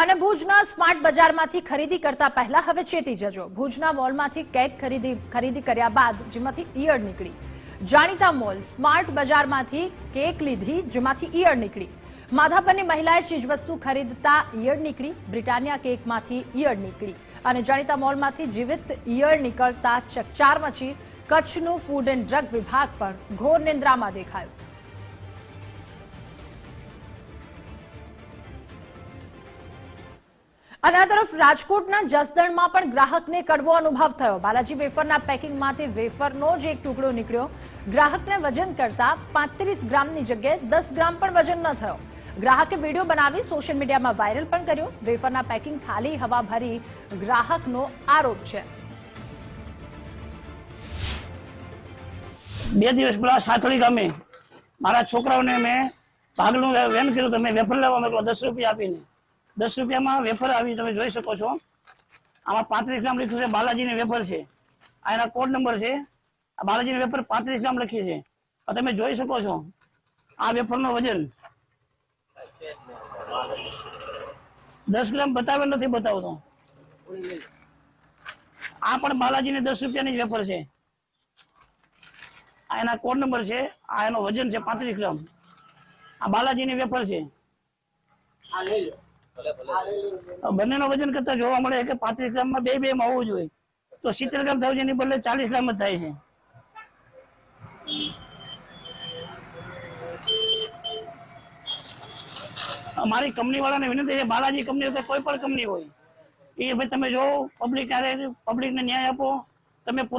અને ભુજના સ્માર્ટ બજારમાંથી ખરીદી કરતા પહેલા હવે ચેતી જજો. ભુજના મોલમાંથી કેક ખરીદી ખરીદી કર્યા બાદ જેમાંથી ઈયળ નીકળી. જાણીતા મોલ સ્માર્ટ બજારમાંથી કેક લીધી, જેમાંથી ઈયળ નીકળી. માધાપરની મહિલાએ ચીજવસ્તુ ખરીદતા ઈયળ નીકળી, બ્રિટાનિયા કેકમાંથી ઈયળ નીકળી. અને જાણીતા મોલમાંથી જીવિત ઈયળ નીકળતા ચકચાર મચી કચ્છનું ફૂડ એન્ડ ડ્રગ વિભાગ પણ ઘોર નિંદ્રામાં દેખાયું. અને આ તરફ રાજકોટના જસદણમાં પણ ગ્રાહકને કડવો અનુભવ થયો. બાલાજી વેફરના પેકિંગમાંથી વેફરનો જ એક ટુકડો નીકળ્યો. ગ્રાહકને વજન કરતા પાંત્રીસ ગ્રામની જગ્યાએ દસ ગ્રામ પણ વજન ન થયો. ગ્રાહકે વીડિયો બનાવી સોશિયલ મીડિયામાં વાયરલ પણ કર્યો. વેફરના પેકિંગ ખાલી હવા ભરી ગ્રાહકનો આરોપ છે. બે દિવસ પેલા સાતળી ગામે મારા છોકરાઓને મેં ભાગનું વેન કર્યું તમે વેફર લેવા દસ રૂપિયા આપીને. દસ રૂપિયામાં વેફર આવી, તમે જોઈ શકો છો. આમાં પાંત્રીસ ગ્રામ લખ્યું છે, બાલાજીની વેફર છે. આ એના કોડ નંબર છે. આ બાલાજીની વેફર પાંત્રીસ ગ્રામ લખી છે. તમે જોઈ શકો છો. આ વેફરનું વજન દસ ગ્રામ બતાવેલ નથી બતાવતો? આ પણ બાલાજીની દસ રૂપિયાની જ વેફર છે. આ એના કોડ નંબર છે. આ એનો વજન છે પાંત્રીસ ગ્રામ. આ બાલાજીની વેફર છે. બંનેનો વજન કરતા જોવા મળે કે પાંત્રીસ ગ્રામમાં બે બે માં હોવું જોઈએ. તો સિત્તેર ગ્રામ થવું એની બદલે ચાલીસ ગ્રામ થાય છે. અમારી કંપની વાળાને વિનંતી છે, બાલાજી કંપની હોય કોઈ પણ કંપની હોય, એ ભાઈ તમે જો પબ્લિક પબ્લિક ને ન્યાય આપો, તમે